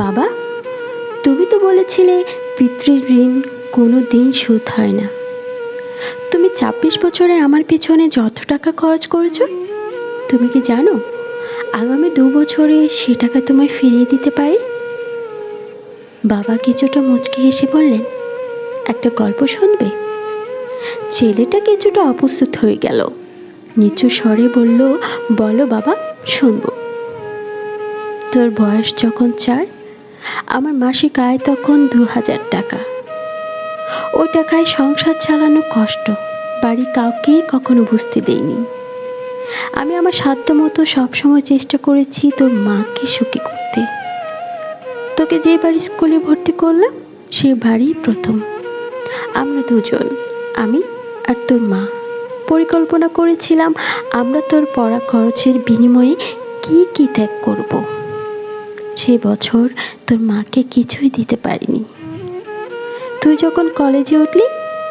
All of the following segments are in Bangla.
বাবা, তুমি তো বলেছিলে পিতৃ ঋণ কোনো দিন শোধ হয় না। তুমি ছাব্বিশ বছরে আমার পিছনে যত টাকা খরচ করেছ, তুমি কি জানো আগামী দু বছরে সে টাকা তোমায় ফিরিয়ে দিতে পারি? বাবা কিছুটা মুচকি হেসে বললেন, একটা গল্প শুনবে? ছেলেটা কিছুটা অপ্রস্তুত হয়ে গেল। নিচু স্বরে বলল, বলো বাবা, শুনব। তোর বয়স যখন চার আমার মাসিক আয় তখন দু হাজার টাকা। ওই টাকায় সংসার চালানো কষ্ট, বাড়ি কাউকেই কখনো বুঝতে দেয়নি আমি আমার সাধ্য মতো সবসময় চেষ্টা করেছি তোর মাকে সুখী করতে। তোকে যে বাড়ি স্কুলে ভর্তি করলাম, সে বাড়ি প্রথম। আমরা দুজন, আমি আর তোর মা। পরিকল্পনা করেছিলাম আমরা তোর পড়া খরচের বিনিময়ে কি কি ত্যাগ করব। সে বছর তোর মাকে কিছুই দিতে পারিনি। তুই যখন কলেজে উঠলি,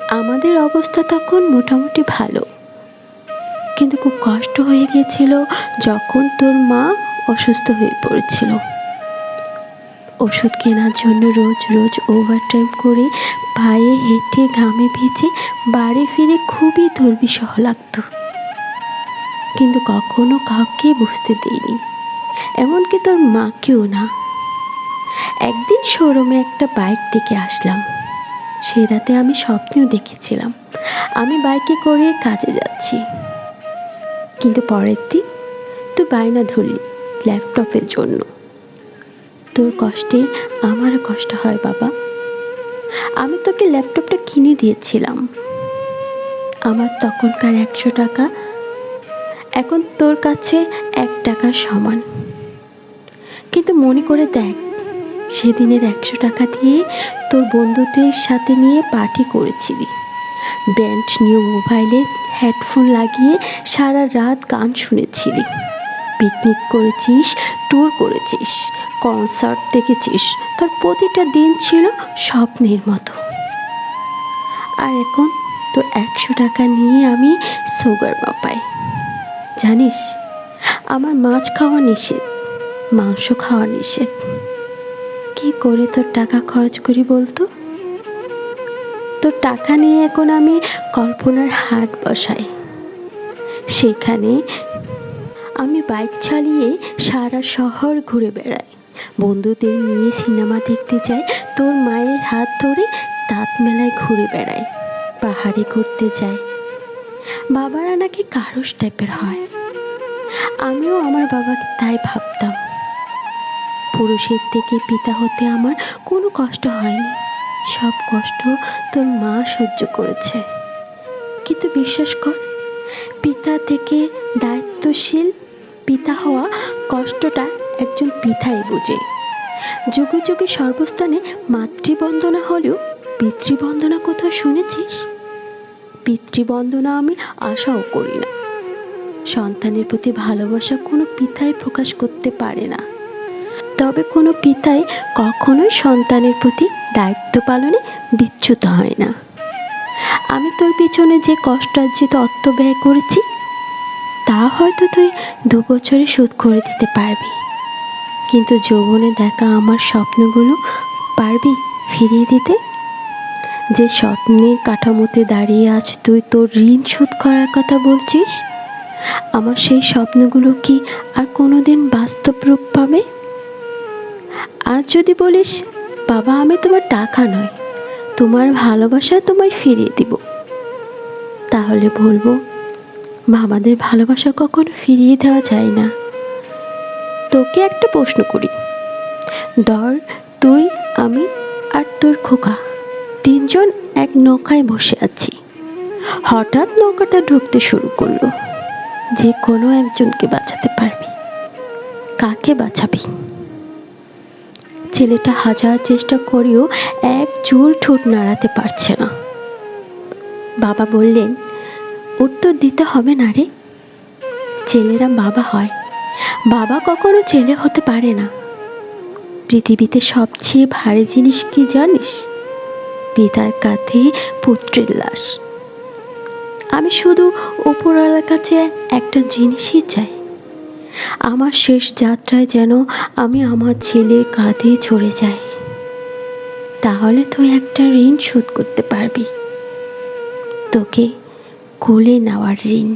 আমাদের অবস্থা তখন মোটামুটি ভালো। কিন্তু খুব কষ্ট হয়ে গিয়েছিল যখন তোর মা অসুস্থ হয়ে পড়েছিল। ওষুধ কেনার জন্য রোজ রোজ ওভারটাইম করে পায়ে হেঁটে ঘামে ভিজে বাড়ি ফিরে খুবই দুর্বিষহ লাগতো। কিন্তু কখনো কাউকে বুঝতে দিইনি এমনকি তোর মাকেও না। একদিন শোরুমে একটা বাইক দেখে আসলাম। সে রাতে আমি স্বপ্নেও দেখেছিলাম। আমি বাইকে করে কাজে যাচ্ছি। কিন্তু পরের দিন তুই বায়না ধরলি ল্যাপটপের জন্য। তোর কষ্টে আমারও কষ্ট হয় বাবা। আমি তোকে ল্যাপটপটা কিনে দিয়েছিলাম। আমার তখনকার একশো টাকা এখন তোর কাছে এক টাকার সমান। কিন্তু মনে করে দেখ, সেদিনের একশো টাকা দিয়ে তোর বন্ধুদের সাথে নিয়ে পার্টি করেছিলি। ব্র্যান্ড নিউ মোবাইলে হেডফোন লাগিয়ে সারা রাত গান শুনেছিলি। পিকনিক করেছিস, ট্যুর করেছিস, কনসার্ট দেখেছিস, তোর প্রতিটা দিন ছিল স্বপ্নের মতো। আর এখন তো একশো টাকা নিয়ে আমি সুগার মাপাই। জানিস, আমার মাছ খাওয়া নিষেধ। মাংস খাওয়া নিষেধ। কি করে তোর টাকা খরচ করি বলতো? তোর টাকা নিয়ে এখন আমি কল্পনার হাট বসাই। সেখানে আমি বাইক চালিয়ে সারা শহর ঘুরে বেড়াই। বন্ধুদের নিয়ে সিনেমা দেখতে যাই, তোর মায়ের হাত ধরে তাঁত মেলায় ঘুরে বেড়াই, পাহাড়ে ঘুরতে যাই। বাবারা নাকি কারুস টাইপের হয়। আমিও আমার বাবাকে তাই ভাবতাম। পুরুষের থেকে পিতা হতে আমার কোনো কষ্ট হয়নি। সব কষ্ট তোর মা সহ্য করেছে। কিন্তু বিশ্বাস কর, পিতা থেকে দায়িত্বশীল পিতা হওয়া কষ্টটা একজন পিতাই বুঝে। যুগে যুগে সর্বস্থানে মাতৃবন্দনা হলেও পিতৃবন্দনা কোথাও শুনেছিস? পিতৃবন্দনা আমি আশাও করি না। সন্তানের প্রতি ভালোবাসা কোনো পিতাই প্রকাশ করতে পারে না। তবে কোনো পিতাই কখনোই সন্তানের প্রতি দায়িত্ব পালনে বিচ্যুত হয় না। আমি তোর পিছনে যে কষ্টার্জিত অর্থ ব্যয় করেছি, তা হয়তো তুই দু বছরে শোধ করে দিতে পারবি। কিন্তু যৌবনে দেখা আমার স্বপ্নগুলো পারবি ফিরিয়ে দিতে? যে স্বপ্নের কাঠামোতে দাঁড়িয়ে আজ তুই তোর ঋণ শোধ করার কথা বলছিস, আমার সেই স্বপ্নগুলো কি আর কোনোদিন বাস্তব রূপ পাবে? আজ যদি বলিস, বাবা, আমি তোমার টাকা নয় তোমার ভালোবাসা তোমায় ফিরিয়ে দিব। তাহলে বলব বাবাদের ভালোবাসা কখনো ফিরিয়ে দেওয়া যায় না। তোকে একটা প্রশ্ন করি। ধর, তুই, আমি আর তোর খোকা তিনজন এক নৌকায় বসে আছি। হঠাৎ নৌকাটা ঢুকতে শুরু করল। যে কোনো একজনকে বাঁচাতে পারবি। কাকে বাঁচাবি? ছেলেটা হাজার চেষ্টা করেও এক চুল ঠোঁট নাড়াতে পারছে না। বাবা বললেন, উত্তর দিতে হবে না রে। ছেলেরা বাবা হয়। বাবা কখনো ছেলে হতে পারে না। পৃথিবীতে সবচেয়ে ভারী জিনিস কি জানিস? পিতার কাঁধে পুত্রের লাশ। আমি শুধু উপরওয়ালার কাছে একটা জিনিসই চাই। আমার শেষ যাত্রায় যেন আমি আমার ছেলের কাঁধে ছড়ে যাই। তাহলে তুই একটা ঋণ শোধ করতে পারবি। তোকে কোলে নেওয়ার ঋণ।